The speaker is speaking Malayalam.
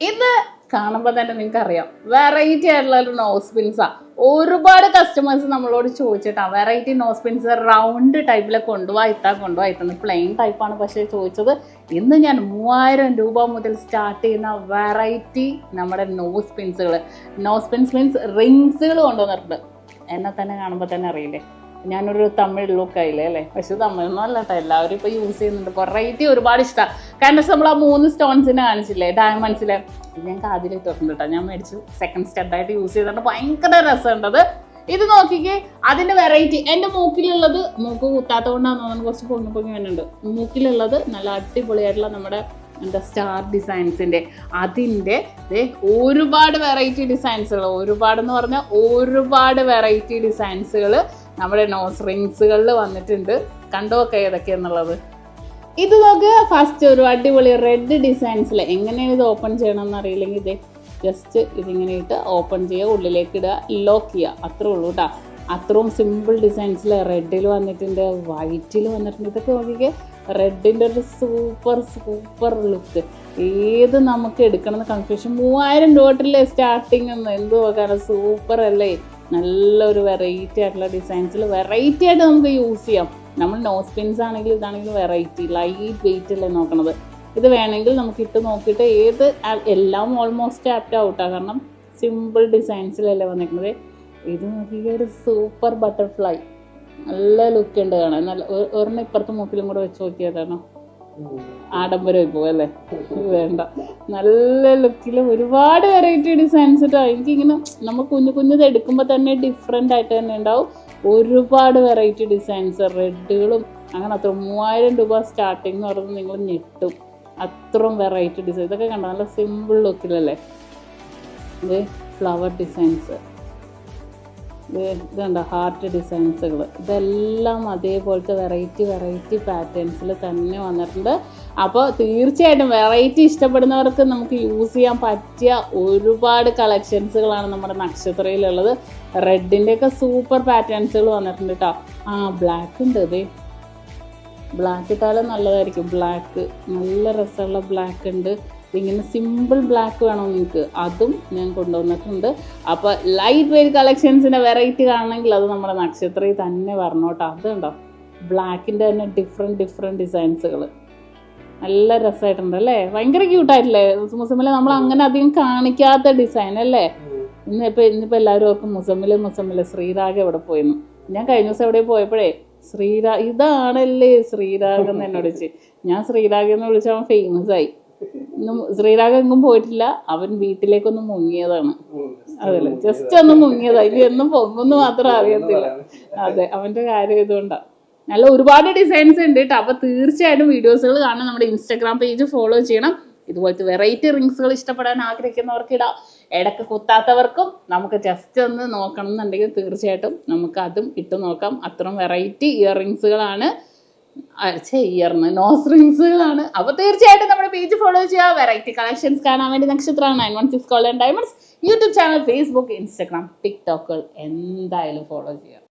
ഇത് കാണുമ്പോൾ തന്നെ നിങ്ങൾക്ക് അറിയാം വെറൈറ്റി ആയിട്ടുള്ള ഒരു നോസ് പിൻസാ ഒരുപാട് കസ്റ്റമേഴ്സ് നമ്മളോട് ചോദിച്ചിട്ടാ വെറൈറ്റി നോസ് പിൻസ് റൗണ്ട് ടൈപ്പിൽ കൊണ്ടുപോവാ ഇത്താ കൊണ്ടുപോവാ ഇത്തന്ന് പ്ലെയിൻ ടൈപ്പാണ് പക്ഷേ ചോദിച്ചത് ഇന്ന് ഞാൻ മൂവായിരം രൂപ മുതൽ സ്റ്റാർട്ട് ചെയ്യുന്ന വെറൈറ്റി നമ്മുടെ നോസ് പിൻസുകൾ നോസ് പിൻസ് മീൻസ് റിങ്സുകൾ കൊണ്ടുവന്നിട്ടുണ്ട്. എന്നെ തന്നെ കാണുമ്പോൾ തന്നെ അറിയില്ലേ? ഞാനൊരു തമിഴ് ലുക്കായില്ലേ അല്ലേ? പക്ഷെ തമിഴൊന്നും അല്ല കേട്ടോ എല്ലാവരും ഇപ്പോൾ യൂസ് ചെയ്യുന്നുണ്ട്. വെറൈറ്റി ഒരുപാട് ഇഷ്ടമാണ് കാരണം നമ്മൾ ആ മൂന്ന് സ്റ്റോൺസിനെ കാണിച്ചില്ലേ ഡയമണ്ട്സിലെ ഞാൻ കാതിലേക്ക് ഇട്ടിട്ടുണ്ട് കേട്ടോ ഞാൻ മേടിച്ചു സെക്കൻഡ് സ്റ്റെപ്പായിട്ട് യൂസ് ചെയ്തിട്ട് ഭയങ്കര രസമുണ്ടത് ഇത് നോക്കിക്കേ അതിന്റെ വെറൈറ്റി എന്റെ മൂക്കിലുള്ളത് മൂക്ക് കൂത്താത്തത് കൊണ്ടാണ് തോന്നുന്നു. കുറച്ച് പൊങ്ങി പൊങ്ങി വരുന്നുണ്ട്. മൂക്കിലുള്ളത് നല്ല അടിപൊളിയായിട്ടുള്ള നമ്മുടെ എന്താ സ്റ്റാർ ഡിസൈൻസിന്റെ അതിന്റെ ഒരുപാട് വെറൈറ്റി ഡിസൈൻസുകൾ ഒരുപാടെന്ന് പറഞ്ഞാൽ ഒരുപാട് വെറൈറ്റി ഡിസൈൻസുകൾ നമ്മുടെ നോസ് റിങ്സുകളിൽ വന്നിട്ടുണ്ട്. കണ്ടോക്കെ ഏതൊക്കെയാന്നുള്ളത് ഇത് നോക്ക് ഫസ്റ്റ് ഒരു അടിപൊളി റെഡ് ഡിസൈൻസിൽ എങ്ങനെയാണ് ഇത് ഓപ്പൺ ചെയ്യണമെന്ന് അറിയില്ലെങ്കിൽ ഇത് ജസ്റ്റ് ഇതിങ്ങനെ ഇട്ട് ഓപ്പൺ ചെയ്യുക ഉള്ളിലേക്ക് ഇടുക ലോക്ക് ചെയ്യുക. അത്രേ ഉള്ളൂ കേട്ടോ അത്രയും സിമ്പിൾ ഡിസൈൻസിൽ റെഡിൽ വന്നിട്ടുണ്ട് വൈറ്റിൽ വന്നിട്ടുണ്ട്. ഇതൊക്കെ നോക്കിക്കേ റെഡിന്റെ ഒരു സൂപ്പർ സൂപ്പർ ലുക്ക് ഏത് നമുക്ക് എടുക്കണമെന്ന് കൺഫ്യൂഷൻ മൂവായിരം രൂപട്ടില്ലേ സ്റ്റാർട്ടിങ് എന്ന് എന്ത് നോക്കാനോ? സൂപ്പർ അല്ലേ? നല്ലൊരു വെറൈറ്റി ആയിട്ടുള്ള ഡിസൈൻസിൽ വെറൈറ്റി ആയിട്ട് നമുക്ക് യൂസ് ചെയ്യാം. നമ്മൾ നോസ് പിൻസ് ആണെങ്കിൽ ഇതാണെങ്കിൽ വെറൈറ്റി ലൈറ്റ് വെയിറ്റ് അല്ലേ നോക്കണത്. ഇത് വേണമെങ്കിൽ നമുക്ക് ഇട്ട് നോക്കിയിട്ട് ഏത് എല്ലാം ഓൾമോസ്റ്റ് ആപ്റ്റ് ഔട്ടാ കാരണം സിമ്പിൾ ഡിസൈൻസിലല്ലേ വന്നിരിക്കുന്നത് ഇത് നോക്കിയ ഒരു സൂപ്പർ ബട്ടർഫ്ലൈ നല്ല ലുക്ക് ഉണ്ട് കാണാൻ. നല്ല ഒരെണ്ണം ഇപ്പുറത്തെ മൂക്കിലും കൂടെ വെച്ച് നോക്കിയതാണോ ആഡംബരമായി പോവല്ലേ? വേണ്ട. നല്ല ലുക്കിൽ ഒരുപാട് വെറൈറ്റി ഡിസൈൻസ് കേട്ടോ എനിക്കിങ്ങനെ നമ്മൾ കുഞ്ഞു കുഞ്ഞത് എടുക്കുമ്പോൾ തന്നെ ഡിഫറെന്റ് ആയിട്ട് തന്നെ ഉണ്ടാവും. ഒരുപാട് വെറൈറ്റി ഡിസൈൻസ് റെഡുകളും അങ്ങനെ അത്ര മൂവായിരം രൂപ സ്റ്റാർട്ടിങ് എന്ന് പറയുന്നത് നിങ്ങൾ ഞെട്ടും. അത്രയും വെറൈറ്റി ഡിസൈൻ ഇതൊക്കെ കണ്ടോ? നല്ല സിമ്പിൾ ലുക്കിലല്ലേ ഫ്ലവർ ഡിസൈൻസ് ഇതുണ്ട് ഹാർട്ട് ഡിസൈൻസുകൾ ഇതെല്ലാം അതേപോലത്തെ വെറൈറ്റി വെറൈറ്റി പാറ്റേൺസിൽ തന്നെ വന്നിട്ടുണ്ട്. അപ്പോൾ തീർച്ചയായിട്ടും വെറൈറ്റി ഇഷ്ടപ്പെടുന്നവർക്ക് നമുക്ക് യൂസ് ചെയ്യാൻ പറ്റിയ ഒരുപാട് കളക്ഷൻസുകളാണ് നമ്മുടെ നക്ഷത്രയിലുള്ളത് റെഡിന്റെ ഒക്കെ സൂപ്പർ പാറ്റേൺസുകൾ വന്നിട്ടുണ്ട് കേട്ടോ ആ ബ്ലാക്ക് ഉണ്ട് ഇതേ ബ്ലാക്ക് ഇട്ടാലും നല്ലതായിരിക്കും. ബ്ലാക്ക് നല്ല രസമുള്ള ബ്ലാക്ക് ഉണ്ട്. ഇങ്ങനെ സിമ്പിൾ ബ്ലാക്ക് വേണോ നിങ്ങൾക്ക്? അതും ഞാൻ കൊണ്ടുവന്നിട്ടുണ്ട്. അപ്പോൾ ലൈറ്റ് വെയിറ്റ് കളക്ഷൻസിന്റെ വെറൈറ്റി കാണണമെങ്കിൽ അത് നമ്മുടെ നക്ഷത്രയിൽ തന്നെ വരണോട്ടോ അതുണ്ടോ ബ്ലാക്കിന്റെ തന്നെ ഡിഫറെന്റ് ഡിഫറെന്റ് ഡിസൈൻസുകൾ നല്ല രസമായിട്ടുണ്ട് അല്ലേ? ഭയങ്കര ക്യൂട്ടായിട്ടില്ലേ മുസമ്മിൽ നമ്മൾ അങ്ങനെ അധികം കാണിക്കാത്ത ഡിസൈൻ അല്ലേ? ഇന്നിപ്പോൾ ഇന്നിപ്പോൾ എല്ലാവരും ഓർക്കും മുസമ്മിൽ മുസമ്മിൽ ശ്രീരാഗ് എവിടെ പോയിരുന്നു ഞാൻ കഴിഞ്ഞ ദിവസം എവിടെ പോയപ്പോഴേ ശ്രീരാ ഇതാണല്ലേ ശ്രീരാഗ് എന്ന് എന്നോട് ചോദിച്ചു. ഞാൻ ശ്രീരാഗ് എന്ന് വിളിച്ചാൽ ഫേമസ് ആയി. ഇന്നും ശ്രീരാഗെങ്ങും പോയിട്ടില്ല. അവൻ വീട്ടിലേക്കൊന്ന് മുങ്ങിയതാണ്. അതല്ലേ? ജസ്റ്റ് ഒന്ന് മുങ്ങിയതാ. ഇനി എന്നും പൊങ്ങുന്നു മാത്രം അറിയത്തില്ല. അതെ അവന്റെ കാര്യം ഇതുകൊണ്ടാ. നല്ല ഒരുപാട് ഡിസൈൻസ് ഉണ്ട് കേട്ടോ അപ്പൊ തീർച്ചയായിട്ടും വീഡിയോസുകൾ കാണാൻ നമ്മുടെ ഇൻസ്റ്റാഗ്രാം പേജ് ഫോളോ ചെയ്യണം. ഇതുപോലത്തെ വെറൈറ്റി റിങ്സുകൾ ഇഷ്ടപ്പെടാൻ ആഗ്രഹിക്കുന്നവർക്ക് ഇടാം. ഇടയ്ക്ക് കുത്താത്തവർക്കും നമുക്ക് ജസ്റ്റ് ഒന്ന് നോക്കണം എന്നുണ്ടെങ്കിൽ തീർച്ചയായിട്ടും നമുക്ക് അതും ഇട്ടു നോക്കാം. അത്രയും വെറൈറ്റി ഇയർ റിങ്സുകളാണ് ഇയർന്ന് നോസ് റിങ്സുകളാണ് അപ്പോൾ തീർച്ചയായിട്ടും നമ്മുടെ പേജ് ഫോളോ ചെയ്യുക. വെറൈറ്റി കളക്ഷൻസ് കാണാൻ വേണ്ടി നക്ഷത്രമാണ് nine one six gold diamonds YouTube channel Facebook Instagram ടിക്ടോക്കുകൾ എന്തായാലും ഫോളോ ചെയ്യുക.